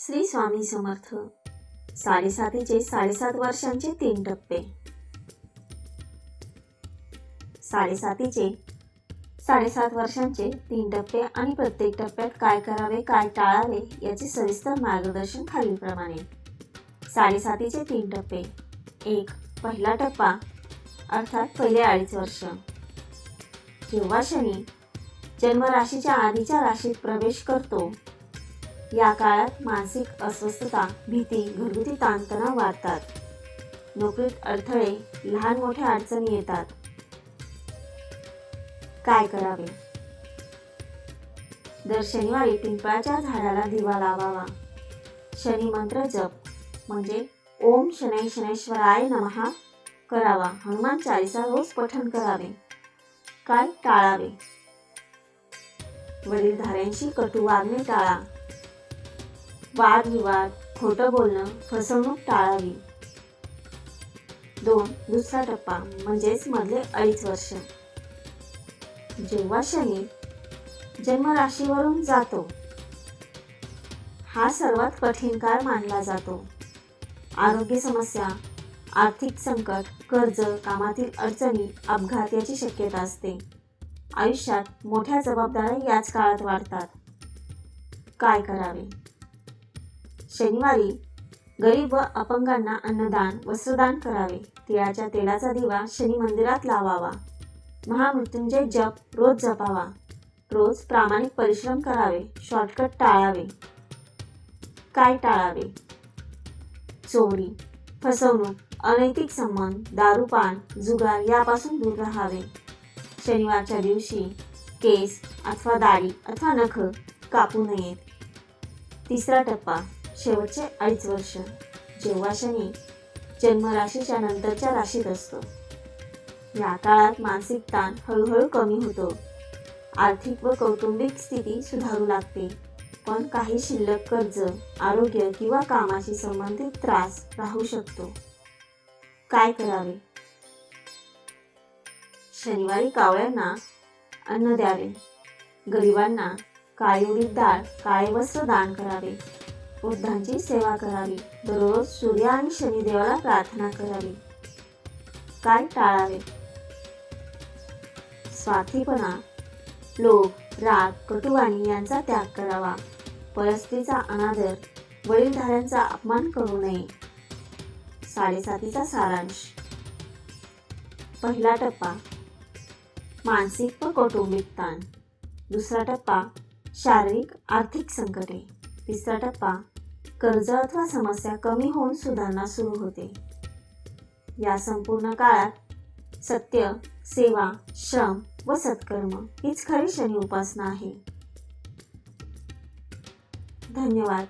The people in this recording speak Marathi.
श्री स्वामी समर्थ. साडेसातीचे साडेसात वर्षांचे तीन टप्पे. साडेसातीचे साडेसात वर्षांचे तीन टप्पे आणि प्रत्येक टप्प्यात काय करावे काय टाळावे याचे सविस्तर मार्गदर्शन खालीलप्रमाणे. साडेसातीचे तीन टप्पे. एक पहिला टप्पा अर्थात पहिले अडीच वर्ष. जेव्हा शनी जन्मराशीच्या आधीच्या राशीत प्रवेश करतो या काळात मानसिक अस्वस्थता भीती घरगुती ताणतणाव वाढतात. नोकरीत अडथळे लहान मोठ्या अडचणी येतात. काय करावे? दर शनिवारी पिंपळाच्या झाडाला दिवा लावावा. शनी मंत्र जप म्हणजे ओम शनै शनैश्वराय नमहा करावा. हनुमान चालीसा रोज पठण करावे. काय टाळावे? वडीलधाऱ्यांशी कटू वागणे टाळा. वादविवाद खोटं बोलणं फसवणूक टाळावी. दोन दुसरा टप्पा म्हणजेच मधले अडीच वर्ष. जेव्हा शनी जन्मराशीवरून जातो हा सर्वात कठीण काळ मानला जातो. आरोग्य समस्या आर्थिक संकट कर्ज कामातील अडचणी अपघात याची शक्यता असते. आयुष्यात मोठ्या जबाबदाऱ्या याच काळात वाढतात. काय करावे? शनिवारी गरीब व अपंगांना अन्नदान वस्त्रदान करावे. तिळाच्या तेलाचा दिवा शनी मंदिरात लावावा. महामृत्युंजय जप रोज जपावा. रोज प्रामाणिक परिश्रम करावे. शॉर्टकट टाळावे. काय टाळावे? चोरी फसवणूक अनैतिक संबंध दारूपान जुगार यापासून दूर राहावे. शनिवारच्या दिवशी केस अथवा दाढी अथवा नख कापू नयेत. तिसरा टप्पा शेवटचे अडीच वर्ष. जेव्हा शनी जन्मराशीच्या नंतरच्या राशीत असतो. या काळात मानसिक ताण हळूहळू कमी होतो. आर्थिक व कौटुंबिक स्थिती सुधारू लागते. पण काही शिल्लक कर्ज आरोग्य किंवा कामाशी संबंधित त्रास राहू शकतो. काय करावे? शनिवारी कावळ्यांना अन्न द्यावे. गरिबांना काळी उडीद डाळ काळे वस्त्र दान करावे. वृद्धांची सेवा करावी. दररोज सूर्य आणि शनिदेवाला प्रार्थना करावी. काय टाळावे? स्वार्थीपणा. लोभ राग कटुवाणी यांचा त्याग करावा. परस्त्रीचा अनादर वडीलधाऱ्यांचा अपमान करू नये. साडेसातीचा सारांश. पहिला टप्पा. मानसिक व कौटुंबिक ताण. दुसरा टप्पा. शारीरिक आर्थिक संकटे. तिसरा टप्पा. कर्ज अथवा समस्या कमी होऊन सुधारणा सुरू होते. या संपूर्ण काळात सत्य सेवा श्रम व सत्कर्म हीच खरी शनी उपासना आहे. धन्यवाद.